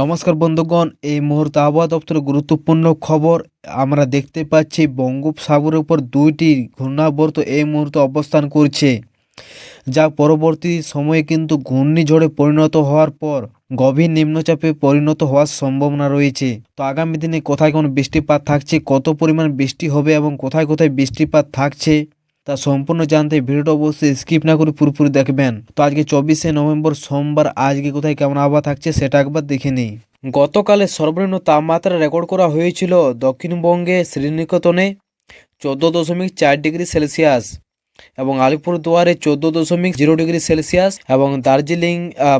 নমস্কার বন্ধুগণ, এই মুহূর্তে আবহাওয়া দপ্তরের গুরুত্বপূর্ণ খবর আমরা দেখতে পাচ্ছি বঙ্গোপসাগরের উপর দুইটি ঘূর্ণাবর্ত এই মুহূর্তে অবস্থান করছে, যা পরবর্তী সময়ে কিন্তু ঘূর্ণিঝড়ে পরিণত হওয়ার পর গভীর নিম্নচাপে পরিণত হওয়ার সম্ভাবনা রয়েছে। তো আগামী দিনে কোথায় কোন বৃষ্টিপাত থাকছে, কত পরিমাণ বৃষ্টি হবে এবং কোথায় কোথায় বৃষ্টিপাত থাকছে তা সম্পূর্ণ জানতে ভিডিওটা অবশ্যই স্কিপ না করে পুরোপুরি দেখবেন। তো আজকে চব্বিশে নভেম্বর সোমবার, আজকে কোথায় কেমন আবহাওয়া থাকছে সেটা একবার দেখে নিই। গতকালে সর্বনিম্ন তাপমাত্রা রেকর্ড করা হয়েছিল দক্ষিণবঙ্গে শ্রীনিকেতনে চোদ্দ দশমিক চার ডিগ্রি সেলসিয়াস এবং আলিপুরদুয়ারে চোদ্দ দশমিক জিরো ডিগ্রি সেলসিয়াস এবং দার্জিলিং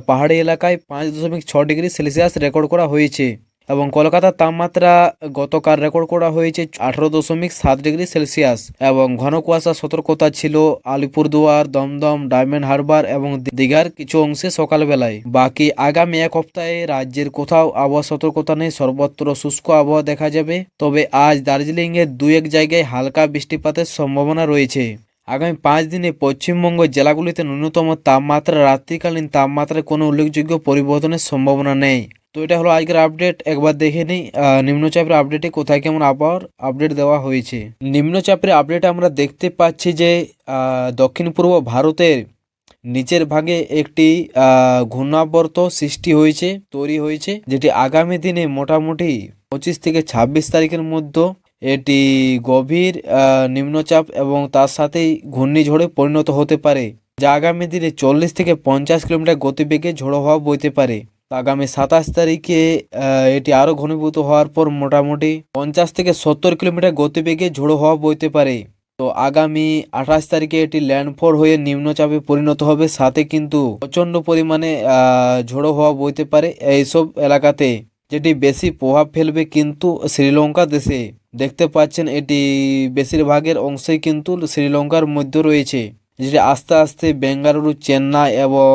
পাহাড়ি এলাকায় পাঁচ দশমিক ছ ডিগ্রি সেলসিয়াস রেকর্ড করা হয়েছে। এবং কলকাতার তাপমাত্রা গতকাল রেকর্ড করা হয়েছে আঠারো দশমিক সাত ডিগ্রি সেলসিয়াস এবং ঘন কুয়াশা সতর্কতা ছিল আলিপুরদুয়ার, দমদম, ডায়মন্ড হারবার এবং দীঘার কিছু অংশে সকালবেলায়। বাকি আগামী এক সপ্তাহে রাজ্যের কোথাও আবহাওয়া সতর্কতা নেই, সর্বত্র শুষ্ক আবহাওয়া দেখা যাবে। তবে আজ দার্জিলিং এর দু এক জায়গায় হালকা বৃষ্টিপাতের সম্ভাবনা রয়েছে। আগামী পাঁচ দিনে পশ্চিমবঙ্গ জেলাগুলিতে ন্যূনতম তাপমাত্রা রাত্রিকালীন তাপমাত্রায় কোনো উল্লেখযোগ্য পরিবর্তনের সম্ভাবনা নেই। তো এটা হলো আজকের আপডেট একবার দেখে নিই নিম্নচাপের আপডেটে কোথায় কেমন আবহাওয়ার আপডেট দেওয়া হয়েছে। নিম্নচাপের আপডেটে আমরা দেখতে পাচ্ছি যে দক্ষিণ পূর্ব ভারতের নিচের ভাগে একটি ঘূর্ণাবর্ত সৃষ্টি হয়েছে, তৈরি হয়েছে, যেটি আগামী দিনে মোটামুটি পঁচিশ থেকে ছাব্বিশ তারিখের মধ্যে এটি গভীর নিম্নচাপ এবং তার সাথেই ঘূর্ণিঝড়ে পরিণত হতে পারে, যা আগামী দিনে চল্লিশ থেকে পঞ্চাশ কিলোমিটার গতিবেগে ঝোড়ো হওয়া বইতে পারে। আগামী সাতাশ তারিখে এটি আরও ঘনীভূত হওয়ার পর মোটামুটি পঞ্চাশ থেকে সত্তর কিলোমিটার গতিবেগে ঝোড়ো হওয়া বইতে পারে। তো আগামী আঠাশ তারিখে এটি ল্যান্ডফল হয়ে নিম্নচাপে পরিণত হবে। সাথে কিন্তু প্রচণ্ড পরিমাণে ঝোড়ো হওয়া বইতে পারে এইসব এলাকাতে, যেটি বেশি প্রভাব ফেলবে কিন্তু শ্রীলঙ্কা দেশে। দেখতে পাচ্ছেন, এটি বেশিরভাগের অংশেই কিন্তু শ্রীলঙ্কার মধ্যে রয়েছে। যেটি আস্তে আস্তে বেঙ্গালুরু, চেন্নাই এবং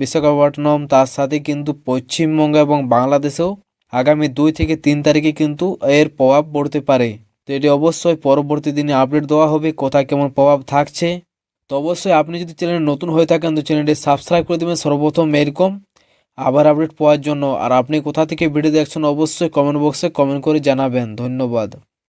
বিশাখাপট্টনম, তার সাথে কিন্তু পশ্চিমবঙ্গ এবং বাংলাদেশেও আগামী দুই থেকে তিন তারিখে কিন্তু এর প্রভাব পড়তে পারে। তো এটি অবশ্যই পরবর্তী দিনে আপডেট দেওয়া হবে, কোথায় কেমন প্রভাব থাকছে। তো অবশ্যই আপনি যদি চ্যানেলে নতুন হয়ে থাকেন, তো চ্যানেলটি সাবস্ক্রাইব করে দেবেন। সর্বপ্রথম এরকম আবার আপডেট পাওয়ার জন্য। আর আপনি কোথা থেকে ভিডিও দেখছেন, অবশ্যই কমেন্ট বক্সে কমেন্ট করে জানাবেন। ধন্যবাদ।